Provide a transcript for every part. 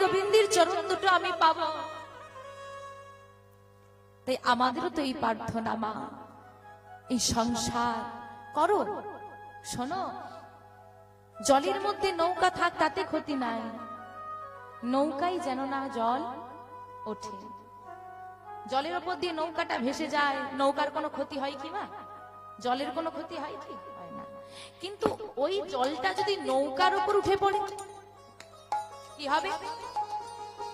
গোবিন্দের চরণ দুটো আমি পাব। তাই আমাদেরও তো এই প্রার্থনা, মা। এই সংসার, করো। শোনো, জলের মধ্যে নৌকা থাক, তাতে ক্ষতি নাই। নৌকাই যেন না জল ওঠে। জলের ওপর দিয়ে নৌকাটা ভেসে যায়। নৌকার কোনো ক্ষতি হয় কি, মা? জলের কোনো ক্ষতি হয় কি? হয় না। কিন্তু ওই জলটা যদি নৌকার উপর উঠে পড়ে কি হবে?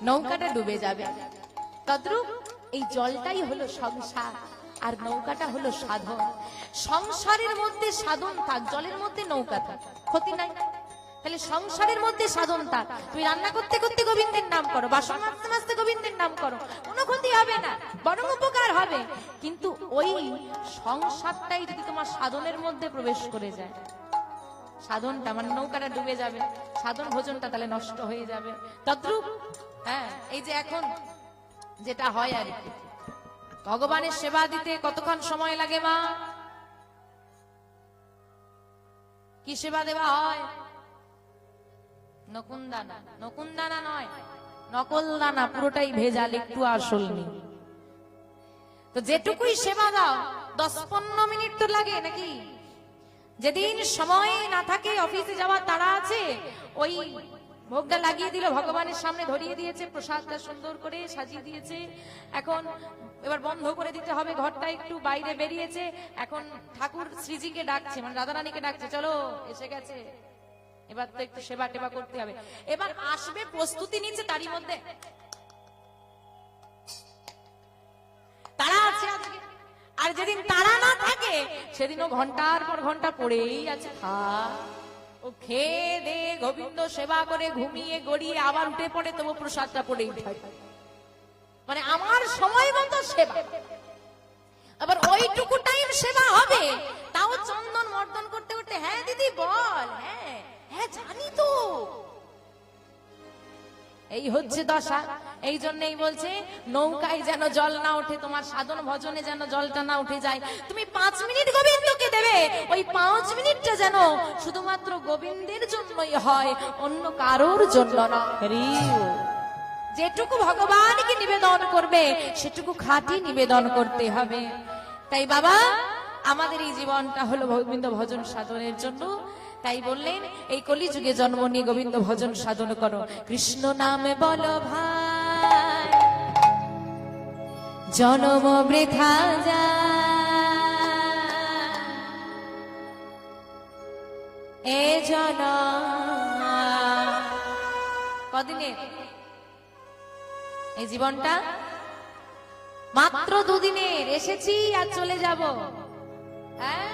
নৌকাটা ডুবে যাবে। তদ্রুপ এই জলটাই হলো সংসার, আর নৌকাটা হলো সাধন। সংসারের মধ্যে সাধন থাক, জলের মধ্যে নৌকা থাক, ক্ষতি নাই। তাহলে সংসারের মধ্যে সাধন থাক। তুমি রান্না করতে করতে গোবিন্দের নাম করো, বাসন মাজতে মাজতে গোবিন্দের নাম করো, কোনো ক্ষতি হবে না, বরং উপকার হবে। কিন্তু ওই সংসারটাই যদি তোমার সাধনের মধ্যে প্রবেশ করে যায় সাধনটা মানে নৌকাটা ডুবে যাবে, সাধন ভোজনটা তাহলে নষ্ট হয়ে যাবে। তদ্রুপ হ্যাঁ এই যে এখন যেটা হয় আর কি। ভগবানের সেবা দিতে কতক্ষণ সময় লাগে মা? কি সেবা দেওয়া হয়? নকুনদানা নকুনদানা নয় নকল দানা পুরোটাই ভেজাল, একটু আসল নেই। তো যেটুকুই সেবা দাও, দশ পনেরো মিনিট তো লাগে নাকি? যেদিন সময় না থাকে অফিসে যাওয়ার তারা আছে, ওই ভোগটা লাগিয়ে দিল, ভগবানের সামনে ধরিয়ে দিয়েছে, প্রসাদটা সুন্দর করে সাজিয়ে দিয়েছে। এখন এবার বন্ধ করে দিতে হবে, ঘরটা একটু বাইরে বেরিয়েছে। এখন ঠাকুর শ্রীজিকে ডাকছে মানে রাধারানীকে ডাকছে, চলো, এসে গেছে। এবার তো একটু সেবা টেবা করতে হবে। এবার আসবে প্রস্তুতি নিচ্ছে তারই মধ্যে। তারা আছে আজকে। আর যেদিন তারা না থাকে, সেদিনও ঘণ্টার পর ঘণ্টা পড়েই আছে খা ও খেয়ে দে গোবিন্দ সেবা করে ঘুমিয়ে গড়িয়ে আবার উঠে পড়ে, তবু প্রসাদটা পড়েই থাকে মানে আমার সময় মতো সেবা। আবার ওইটুকু টাইম সেবা হবে, তাও চন্দন মর্দন করতে করতে হ্যাঁ দিদি, বল হ্যাঁ হ্যাঁ জানি তো। এই হচ্ছে দশা। এই জন্যই বলছে নৌকায় যেন জল না ওঠে তোমার সাধন ভজনে যেন জলটা না উঠে যায়। তুমি পাঁচ মিনিট গোবিন্দকে দেবে ওই পাঁচ মিনিটটা যেন শুধুমাত্র গোবিন্দের জন্যই হয় অন্য কারোর জন্য না। যেটুকু ভগবানকে নিবেদন করবে সেটুকু খাঁটি নিবেদন করতে হবে। তাই বাবা আমাদের এই জীবনটা হলো গোবিন্দ ভজন সাধনের জন্য। তাই বললেন, এই কলিযুগে জন্ম নিয়ে গোবিন্দ ভজন সাধন করো। কৃষ্ণ নামে বলো ভাই, জনম বৃথা যায়। এ জন কদিনের এই জীবনটা? মাত্র দুদিনের, এসেছি আর চলে যাব। হ্যাঁ?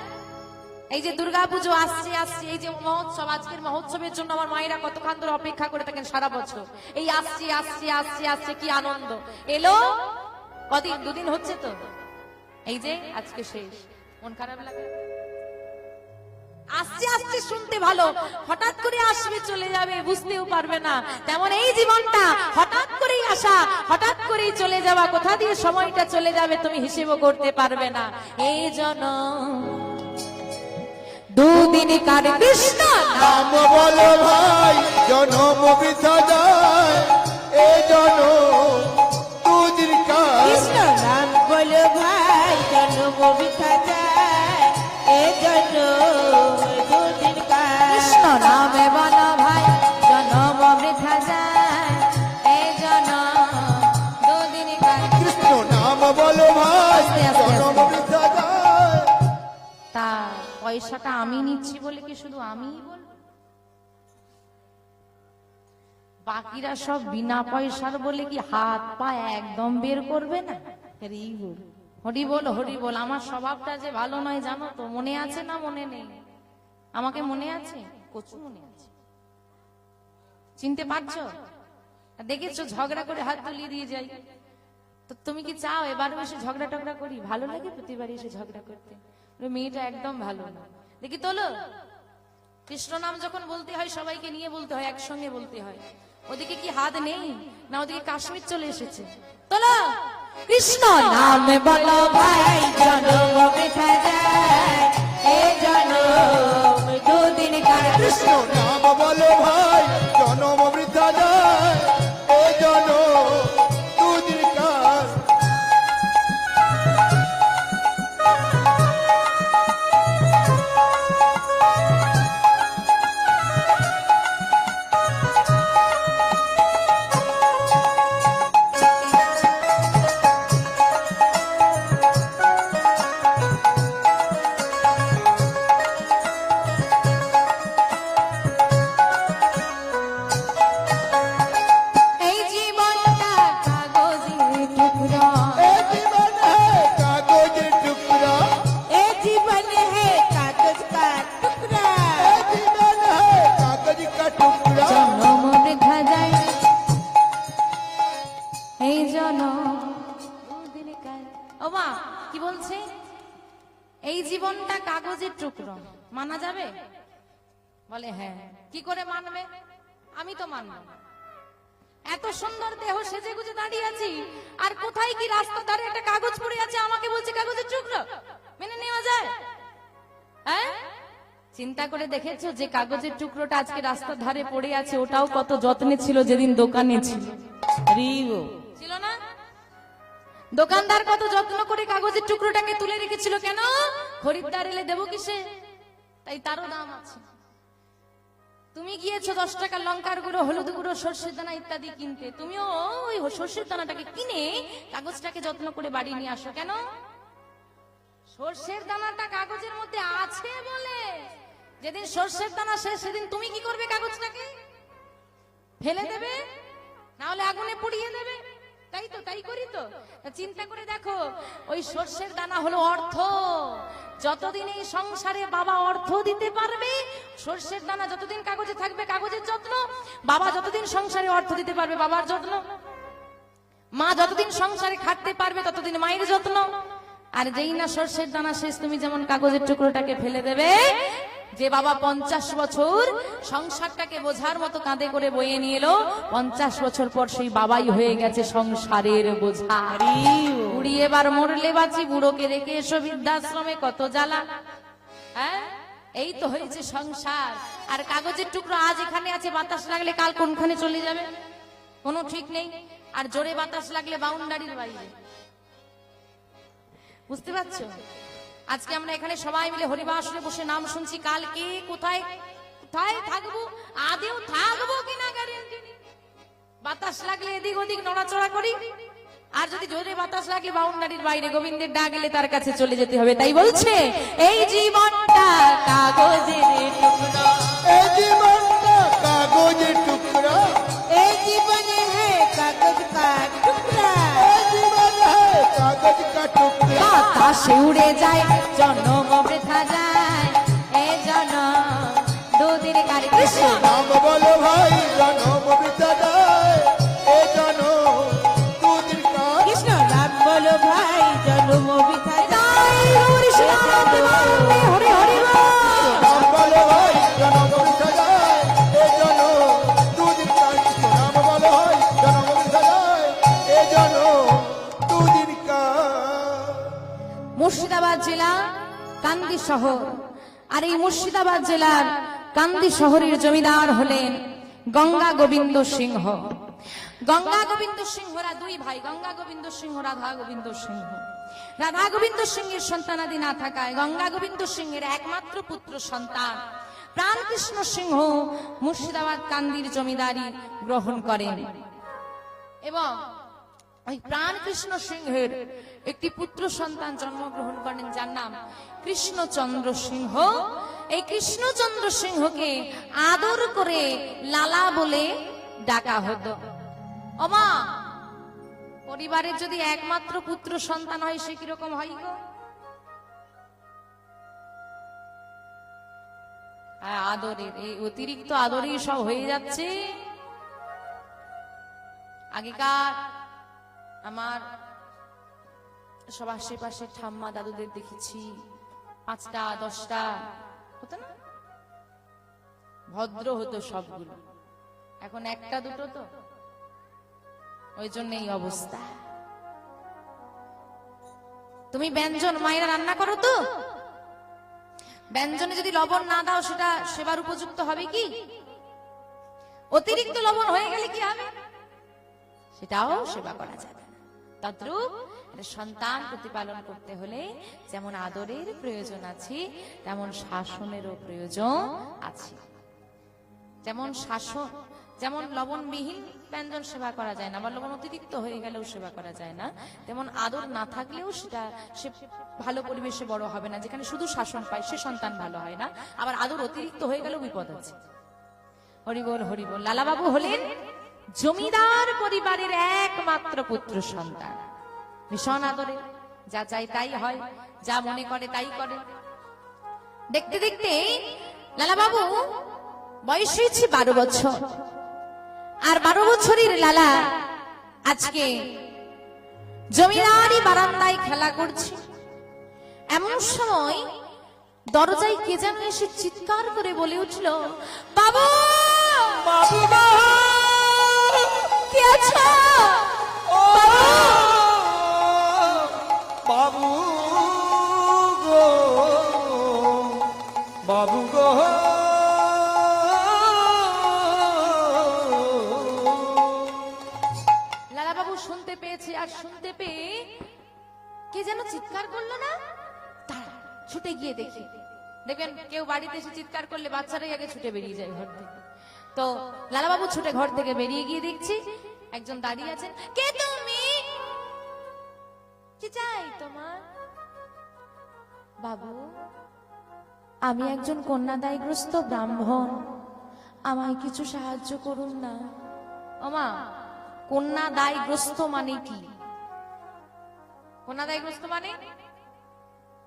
এই যে দুর্গাপুজো আসছে আসছে। এই যে মহোৎসব, আজকের মহোৎসবের জন্য আমার মায়েরা কতক্ষণ ধরে অপেক্ষা করে থাকেন সারা বছর। এই আসছে আসছে আসছে আসছে, কি আনন্দ। এলো? কদিন? দুদিন হচ্ছে তো? এই যে আজকে শেষ। মন খারাপ লাগে? আসছে আসছে, শুনতে ভালো। হঠাৎ করে আসবে, চলে যাবে, বুঝতেও পারবে না। তেমন এই জীবনটা, হঠাৎ করেই আসা, হঠাৎ করেই চলে যাওয়া। কোথা দিয়ে সময়টা চলে যাবে তুমি হিসেবও করতে পারবে না। এই জন দুদিন কার কৃষ্ণ নাম বল ভাই জনম বিষ যায় এ জনম পয়সাটা আমি নিচ্ছি বলে কি শুধু বলব? বাকিরা সব বিনা পয়সার বলে কি হাত পা একদম বের করবে না? হরি বল হরি বল আমার স্বভাবটা যে ভালো নয় জানো তো? মনে আছে না মনে নেই? আমাকে মনে আছে? কচু মনে আছে। চিনতে পারছ? দেখেছ? ঝগড়া করে হাত তুলিয়ে দিয়ে যাই। তো তুমি কি চাও এবার এসে ঝগড়া টগড়া করি? ভালো লাগে প্রতিবার এসে ঝগড়া করতে? মেয়েটা একদম ভালো না। দেখি তোলো কৃষ্ণ নাম যখন বলতে হয়, সবাইকে নিয়ে বলতে হয়, একসঙ্গে বলতে হয়। ওদিকে কি হাত নেই? না, ওদিকে কাশ্মীর চলে এসেছে। তোলো! কৃষ্ণ নাম বলো ভাই, জনম মিঠা যায় এ জনম দুদিন কার? কৃষ্ণ নাম বলো ভাই। জীবনটা কাগজের টুকরো। মানা যাবে? বলে হ্যাঁ। কি করে মানবে? আমি তো মানব এত সুন্দর দেহ সেজে গুজে দাঁড়িয়ে আছি আর কোথায় কি রাস্তা ধারে একটা কাগজ পড়ে আছে আমাকে বলছে কাগজের টুকরো। মেনে নেওয়া যায়? হ্যাঁ? চিন্তা করে দেখেছ যে কাগজের টুকরোটা আজকে রাস্তার ধারে পড়ে আছে? ওটাও কত যত্নে ছিল যেদিন দোকানে ছিল। ছিল না? দোকানদার কত যত্ন করে কাগজের টুকরোটাকে তুলে রেখেছিল কেন? খরিদ্দার এলে দেবো কিসে? তাই তারও দাম আছে। তুমি গিয়েছো দশ টাকা লঙ্কার গুঁড়ো, হলুদ গুঁড়ো, সর্ষের দানা ইত্যাদি কিনতে। তুমিও ওই সর্ষের দানাটাকে কিনে কাগজটাকে যত্ন করে বাড়ি নিয়ে আসো কেন? সর্ষের দানাটা কাগজের মধ্যে আছে বলে? যেদিন সর্ষের দানা শেষ, সেদিন তুমি কি করবে কাগজটাকে? ফেলে দেবে? না হলে আগুনে পুড়িয়ে দেবে? তাই তো, তাই করি তো। চিন্তা করে দেখো, ওই সর্ষের দানা হলো অর্থ। যতদিন এই সংসারে বাবা অর্থ দিতে পারবে, সর্ষের দানা যতদিন কাগজে থাকবে, কাগজের যত্ন, বাবা যতদিন সংসারে অর্থ দিতে পারবে, বাবার যত্ন। মা যতদিন সংসারে খাটতে পারবে, ততদিন মায়ের যত্ন। আর যেই না সর্ষের দানা শেষ, তুমি যেমন কাগজের টুকরোটাকে ফেলে দেবে যে বাবা পঞ্চাশ বছর সংসারটাকে বোঝার মতো কাঁধে করে বয়ে নিয়ে এলো, পঞ্চাশ বছর পর সেই বাবাই হয়ে গেছে সংসারের বোঝা বুড়ি এবার মরলে বাঁচি, বুড়োকে রেখে এসো বৃদ্ধাশ্রমে, কত জ্বালা। হ্যাঁ? এই তো হয়েছে সংসার। আর কাগজের টুকরো আজ এখানে আছে, বাতাস লাগলে কাল কোনখানে চলে যাবে? কোনো ঠিক নেই। আর জোরে বাতাস লাগলে বাউন্ডারির বাইরে। বুঝতে পারছ? আজকে আমরা এখানে সবাই মিলে হরিবাসরে বসে নাম শুনছি। কাল কে কোথায়? কোথায় থাকব? আদেও থাকব কিনা। বাতাস লাগলে এদিক ওদিক নড়াচড়া করি। আর যদি জোরে বাতাস লাগে, বাউন্ডারির বাইরে গোবিন্দের ডাকলে তার কাছে চলে যেতে হবে। তাই বলছে, এই জীবনটা কাগজের এই জীবনটা হ্যায় কাগজ কা টুকরা। বাতাসে উড়ে যায় জন্ম বৃথা যায়। এ জন দুদিন কারি কৃষ্ণ বলো ভাই। কান্দি শহর আর এই মুর্শিদাবাদ জেলার কান্দি শহরের জমিদার হলেন গঙ্গা গোবিন্দ সিংহ। গঙ্গা গোবিন্দ সিংহরা দুই ভাই, গঙ্গা গোবিন্দ সিংহ, রাধা গোবিন্দ সিংহ। রাধা গোবিন্দ সিংহের সন্তানাদি না থাকায় গঙ্গা গোবিন্দ সিংহের একমাত্র পুত্র সন্তান প্রাণকৃষ্ণ সিংহ মুর্শিদাবাদ কান্দির জমিদারি গ্রহণ করেন। এবং ওই প্রাণকৃষ্ণ সিংহের একটি পুত্র সন্তান জন্মগ্রহণ করেন যার নাম কৃষ্ণচন্দ্র সিংহ। এই কৃষ্ণচন্দ্র সিংহকে আদর করে লালা বলে ডাকা হতো। ওমা পরিবারের যদি একমাত্র পুত্র সন্তান হয় সে কীরকম হ্যাঁ, আদরের এই অতিরিক্ত আদরেই সব হয়ে যাচ্ছে। আগেকার আমার সব আশেপাশে ঠাম্মা দাদুদের দেখেছি। পাঁচটা, দশটা, হতো না? ভদ্র হতো সবগুলো। এখন একটা, দুটো তো। ওই জন্য এই অবস্থা। তুমি ব্যঞ্জন, মায়েরা রান্না করো তো। ব্যঞ্জনে যদি লবণ না দাও, সেটা সেবার উপযুক্ত হবে কি? অতিরিক্ত লবণ হয়ে গেলে কি হবে? সেটাও সেবা করা যাবে তদ্রুপ সন্তান প্রতিপালন করতে হলে যেমন আদরের প্রয়োজন আছে, তেমন শাসনেরও প্রয়োজন আছে। যেমন শাসন, যেমন লবণবিহীন ব্যঞ্জন সেবা করা যায় না বা লবণ অতিরিক্ত হয়ে গেলেও সেবা করা যায় না, তেমন আদর না থাকলেও সেটা সে ভালো পরিবেশে বড় হবে না, যেখানে শুধু শাসন পায়, সে সন্তান ভালো হয় না, আবার আদর অতিরিক্ত হয়ে গেলেও বিপদ আছে। হরিবল হরিবল, লালাবাবু হলেন জমিদার পরিবারের একমাত্র পুত্র সন্তান। ভীষণ আদরে। যা চাই তাই হয় যা মনে করে তাই করে। দেখতে দেখতে লালাবাবু বয়স হয়েছে বারো বছর। আর বারো বছরের লালা আজকে জমিদারি বারান্দায় খেলা করছে। এমন সময় দরজায় কে যেন এসে চিৎকার করে বলে উঠল বাবু! বাবু! কে আছো? বাবু গো বাবু গো। লালা বাবু শুনতে পেয়েছে আর শুনতে পেয়ে কে যেন চিৎকার করল না? তারা ছুটে গিয়ে দেখি। দেখবেন, কেউ বাড়িতে এসে চিৎকার করলে বাচ্চারাই আগে ছুটে বেরিয়ে যায় ঘর থেকে। তো লালা বাবু ছুটে ঘর থেকে বেরিয়ে গিয়ে দেখছি একজন দাঁড়িয়ে আছেন। কে তুমি? কি চাই তোমার? বাবু, আমি একজন কন্যাদায়গ্রস্ত ব্রাহ্মণ। আমায় কিছু সাহায্য করুন না। ওমা কন্যা দায়গ্রস্ত মানে কি? কন্যা দায়গ্রস্ত মানে?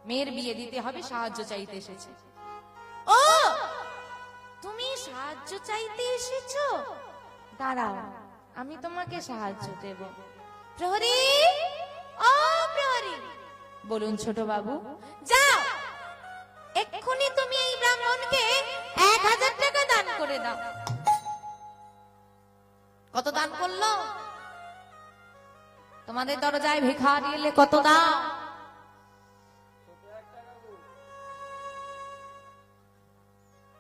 মেয়ের বিয়ে দিতে হবে, সাহায্য চাইতে এসেছে। ও, তুমি সাহায্য চাইতে এসেছ? দাঁড়াও, আমি তোমাকে সাহায্য দেব। প্রহরী! বলুন ছোট বাবু। যাও! এক্ষুনি তুমি এই ব্রাহ্মণকে এক হাজার টাকা দান করে দাও। কত দান করল? তোমাদের দরজায় ভিখারি এলে কত দাম?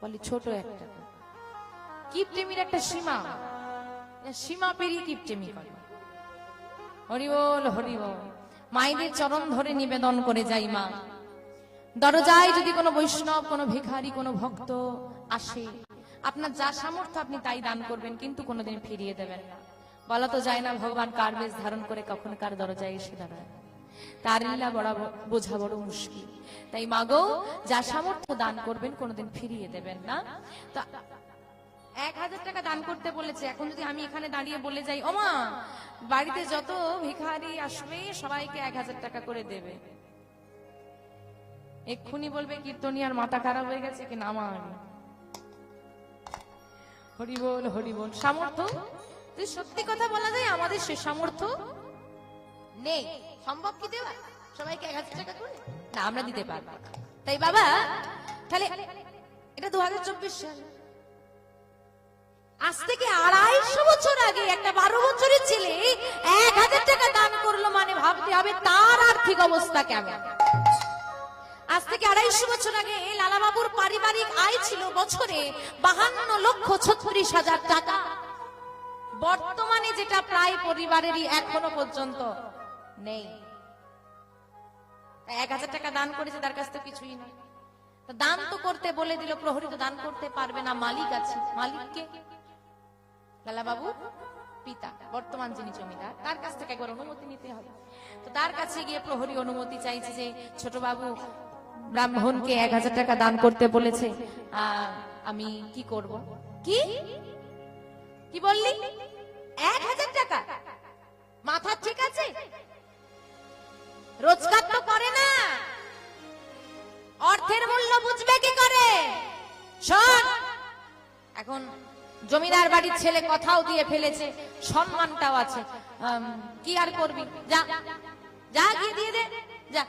বলি, ছোট একটা। কিপটেমির একটা সীমা। সীমা পেরিয়ে কিপটেমি করে। হরিবল হরিবল। মায়েদের চরণ ধরে নিবেদন করে যাই মা। দরজায় যদি কোনো বৈষ্ণব, কোনো ভিখারি, কোনো ভক্ত আসে, আপনার যা সামর্থ্য আপনি তাই দান করবেন, কিন্তু কোনোদিন ফিরিয়ে দেবেন না। বলা তো যায় না, ভগবান কার বেশ ধারণ করে কখন কার দরজায় এসে দাঁড়ায়। তার লীলা বড় বোঝা বড় মুশকিল। তাই মাগো যা সামর্থ্য দান করবেন, কোনোদিন ফিরিয়ে দেবেন না। তা এক হাজার টাকা দান করতে বলেছে। এখন যদি আমি এখানে দাঁড়িয়ে বলে যাই, ওমা, বাড়িতে যত ভিখারি আসবে, সবাইকে এক হাজার টাকা করে দেবে। এক্ষুনি বলবে কীর্তনিয়ার মাথা খারাপ হয়ে গেছে কি নামার হরিবল হরিবল সামর্থ্য? তুই সত্যি কথা বলা যায়, আমাদের সে সামর্থ্য নেই। সম্ভব কি দেওয়া? সবাইকে এক হাজার টাকা করে? না, আমরা দিতে পারব তাই বাবা, তাহলে এটা দু হাজার চব্বিশ সাল। আজ থেকে আড়াইশো বছর আগে একটা বারো বছরের ছেলে এক হাজার টাকা দান করল মানে ভাবতে হবে তার আর্থিক অবস্থা কেমন। আজ থেকে আড়াইশো বছর আগে লালাবাবুর পারিবারিক আয় ছিল বছরে বাহান্ন লক্ষ ছত্রিশ হাজার টাকা। বর্তমানে যেটা প্রায় পরিবারেরই এখনও পর্যন্ত নেই। এক হাজার টাকা দান করেছে, তার কাছ তো কিছুই নেই। দান তো করতে বলে দিল, প্রহরী তো দান করতে পারবে না, মালিক আছে, মালিককে লালাবাবু, পিতা, বর্তমান যিনি জমিদার, তার কাছ থেকে একবার অনুমতি নিতে হবে। তো তার কাছে গিয়ে প্রহরী অনুমতি চাইছে যে, ছোট বাবু, ব্রাহ্মণকে এক হাজার টাকা দান করতে বলেছে। আমি কি করব? কি? কি বললি? এক হাজার টাকা? মাথা ঠিক আছে? রোজগার তো করে না। অর্থের মূল্য বুঝবে কি করে? শোন, এখন জমিদার বাড়ির ছেলে কথাও দিয়ে ফেলেছে, সম্মানটাও আছে। কি আর করবি? যা যা গিয়ে দিয়ে দে, যা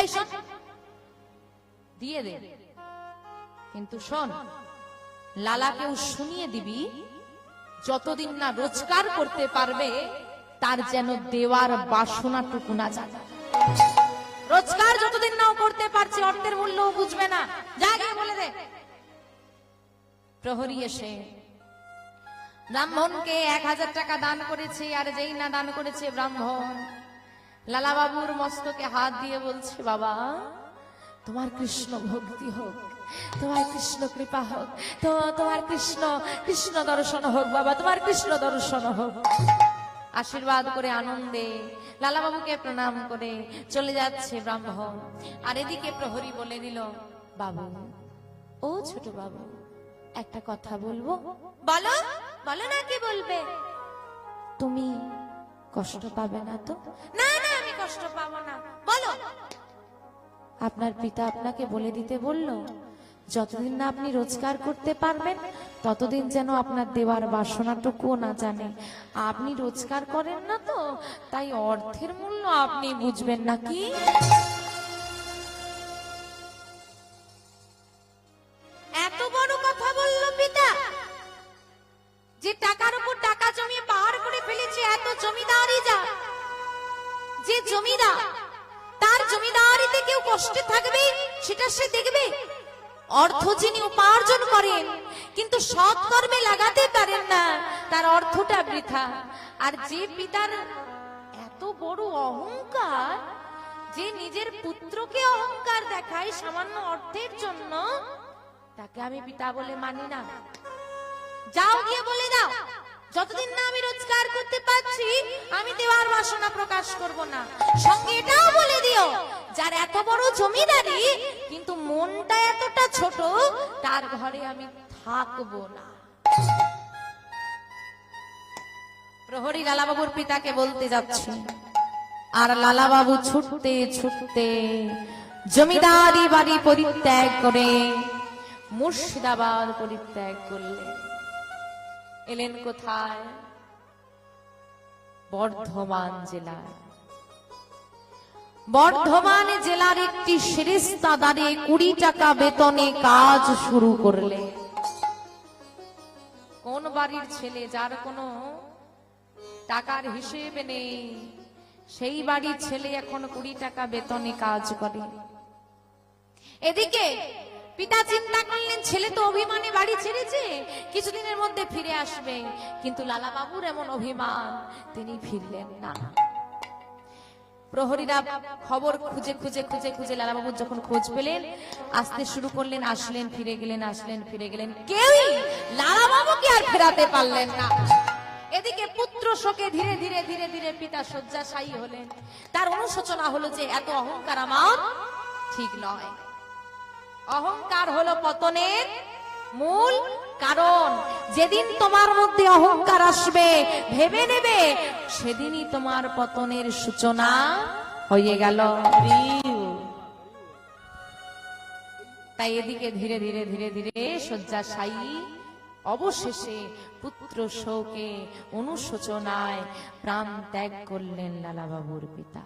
এই শোন। দিয়ে দে। কিন্তু শোন, লালাকেও শুনিয়ে দিবি, যতদিন না রোজগার করতে পারবে, তার যেন দেওয়ার বাসনাটুকু না জানে রোজগার যতদিন নাও করতে পারছে, অর্থের মূল্য বুঝবে না। যা গিয়ে বলে দে। প্রহরী এসে ব্রাহ্মণকে এক হাজার টাকা দান করেছে, আর যেই না দান করেছে ব্রাহ্মণ। লালাবাবুর মস্তকে হাত দিয়ে বলছে, বাবা, তোমার কৃষ্ণ ভক্তি হোক, তোমার কৃষ্ণ কৃপা হোক, তো তোমার কৃষ্ণ কৃষ্ণ দর্শন হোক, বাবা, তোমার কৃষ্ণ দর্শন হোক। আশীর্বাদ করে আনন্দে লালাবাবুকে প্রণাম করে চলে যাচ্ছে ব্রাহ্মণ। আর এদিকে প্রহরী বলে দিল, বাবু, ও ছোট বাবু, একটা কথা বলব? বলো। বলো না কি বলবে? তুমি কষ্ট পাবে না তো? না না আমি কষ্ট পাবো না। বলো। আপনার পিতা আপনাকে বলে দিতে বলল যতদিন না আপনি রোজগার করতে পারবেন ততদিন যেন আপনার দেওয়ার বাসনাটুকুও না জানে। আপনি রোজগার করেন না তো তাই অর্থের মূল্য আপনি বুঝবেন না কি? অর্থ যিনি উপার্জন করেন। কিন্তু সৎ কর্মে লাগাতে পারেন না। তার অর্থটা বৃথা। আর যে পিতার এত বড় অহংকার, যে নিজের পুত্রকে অহংকার দেখায় সামান্য অর্থের জন্য, তাকে আমি পিতা বলে মানি না। যাও গিয়ে বলে দাও। যতদিন না আমি রোজগার করতে পারছি, আমি দেওয়ার বাসনা প্রকাশ করব না। সঙ্গে এটাও বলে দিও, যার এত বড় জমিদারি, কিন্তু মনটা এতটা ছোট, তার ঘরে আমি থাকব না। প্রহরী লালাবাবুর পিতাকে বলতে যাচ্ছি, আর লালাবাবু ছুটতে ছুটতে জমিদারি বাড়ি পরিত্যাগ করে মুর্শিদাবাদ পরিত্যাগ করলেন। এলেন কোথায়? বর্ধমান জেলায়। বর্ধমান জেলার একটি সেরেস্তাদারে কুড়ি টাকা বেতনে কাজ শুরু করলে। কোন বাড়ির ছেলে যার কোনো টাকার হিসেব নেই, সেই বাড়ির ছেলে এখন কুড়ি টাকা বেতনে কাজ করে। এদিকে পিতা চিন্তা করলেন, ছেলে তো অভিমানে বাড়ি ছেড়েছে, কিছুদিনের মধ্যে ফিরে আসবে। কিন্তু লালা বাবুর এমন অভিমান, তিনি ফিরলেন না। প্রহরীরা খবর খুঁজে খুঁজে খুঁজে খুঁজে লালাবাবুর যখন খোঁজ পেলেন, আসতে শুরু করলেন, আসলেন, ফিরে গেলেন, আসলেন, ফিরে গেলেন। কেউই লালাবাবুকে আর ফেরাতে পারলেন না। এদিকে পুত্র শোকে ধীরে ধীরে ধীরে ধীরে পিতা শয্যাশায়ী হলেন। তার অনুশোচনা হলো যে এত অহংকার আমার ঠিক নয়। অহংকার হলো পতনের মূল কারণ। যেদিন তোমার মধ্যে অহংকার আসবে, ভেবে নেবে, সেদিনই তোমার পতনের সূচনা হয়ে গেল। তাই এদিকে ধীরে ধীরে ধীরে ধীরে শয্যাশায়ী, অবশেষে পুত্র শোকে অনুশোচনায় প্রাণ ত্যাগ করলেন লালাবাবুর পিতা।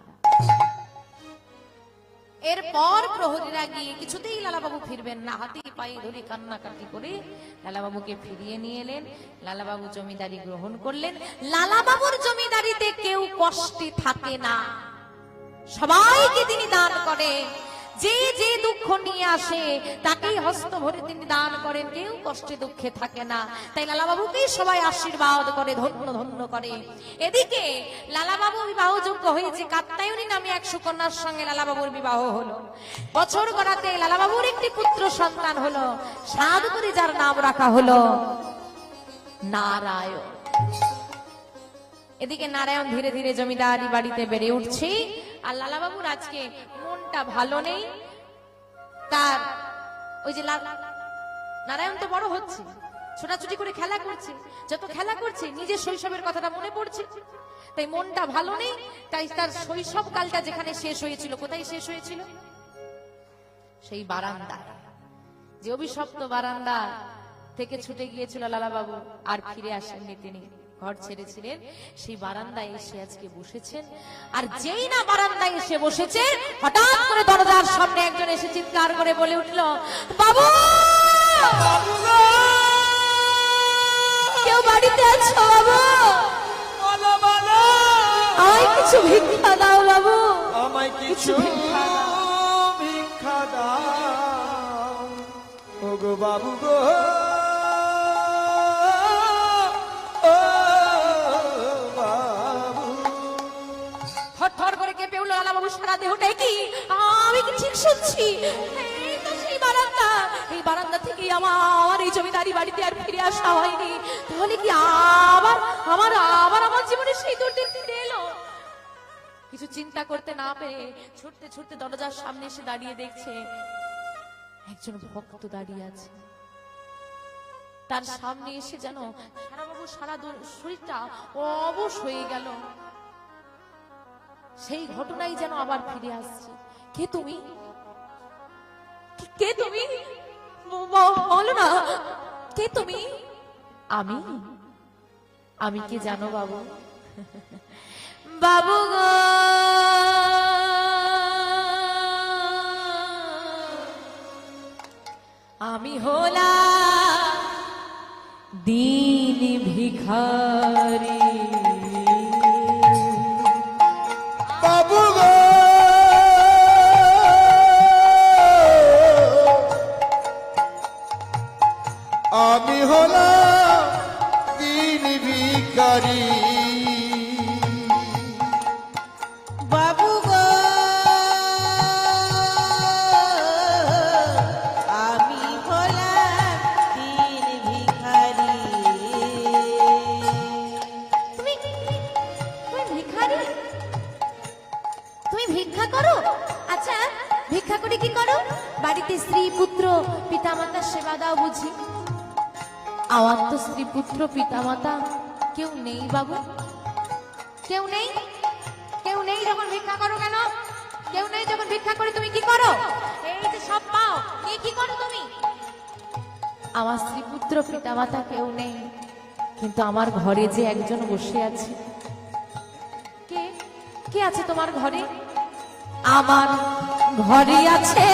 এরপর প্রহরীরা গিয়ে কিছুতেই লালাবাবু ফিরবেন না। হাতে, পায়ে ধরে কান্নাকাটি করে লালাবাবুকে ফিরিয়ে নিয়ে এলেন। লালাবাবু জমিদারি গ্রহণ করলেন। লালাবাবুর জমিদারিতে কেউ কষ্টে থাকে না। সবাইকে তিনি দান করেন। যে যে দুঃখ নিয়ে আসে, তাকেই হস্ত ভরে তিনি দান করেন। কেউ কষ্টে দুঃখে থাকে না। তাই লালাবাবুকেই সবাই আশীর্বাদ করে, ধন্য ধন্য করে। এদিকে লালাবাবু বিবাহযোগ্য হয়েছে। কাত্তায়নী নামে এক সুকন্যার সঙ্গে লালাবাবুর বিবাহ হলো। বছর গড়াতে লালাবাবুর একটি পুত্র সন্তান হলো। সাধ করে যার নাম রাখা হলো নারায়ণ। এদিকে নারায়ণ ধীরে ধীরে জমিদারি বাড়িতে বেড়ে উঠছে। আর লালাবাবুর আজকে মনটা ভালো নেই, তার ওই যে নারায়ণ তো বড় হচ্ছে, ছোটাছুটি করে খেলা করছে, যত খেলা করছে, নিজের শৈশবের কথাটা মনে পড়ছে। তাই মনটা ভালো নেই, তাই তার শৈশব কালটা যেখানে শেষ হয়েছিল, কোথায় শেষ হয়েছিল? সেই বারান্দা যে অভিশপ্ত বারান্দা থেকে ছুটে গিয়েছিল লালাবাবু, আর ফিরে আসেননি তিনি। ঘর ছেড়েছিলেন। সেই বারান্দায় এসে আজকে বসেছেন। আর যেই না বারান্দায় এসে বসেছে হঠাৎ করে দরজার সামনে একজন এসে চিৎকার করে বলে উঠল বাবু! কেউ বাড়িতে আছো বাবু? আমায় কিছু ভিক্ষা দাও বাবু। আমায় কিছু ভিক্ষা ভিক্ষা দাও। ও গো বাবু গো! করে কেঁপে সারা দেহটাই কি? আমি কি ঠিক শুনছি? এই বারান্দা। থেকে আমার এই জমিদারি বাড়িতে আর ফিরে আসা হয়নি। তাহলে কি আবার আমার আবার আমার জীবনে সেই দুর্দিন এলো? কিছু চিন্তা করতে না পেরে ছুটতে ছুটতে দরজার সামনে এসে দাঁড়িয়ে দেখছে একজন ভক্ত দাঁড়িয়ে আছে। তার সামনে এসে যেন সারাবাবু সারা শরীরটা অবশ হয়ে গেল। সেই ঘটনাই যেন আবার ফিরে আসছে। কে তুমি? কে- তুমি? বলো না। কে তুমি? আমি? আমি কি জানো বাবু? বাবু গো। আমি হলা দিন ভিখারি। আমি তিনি দিন করে। এই যে সব পাও কে কি করো তুমি? আমার স্ত্রী পুত্র পিতামাতা কেউ নেই কিন্তু আমার ঘরে যে একজন বসে আছে। কে? কে আছে তোমার ঘরে? আমার ঘরে আছে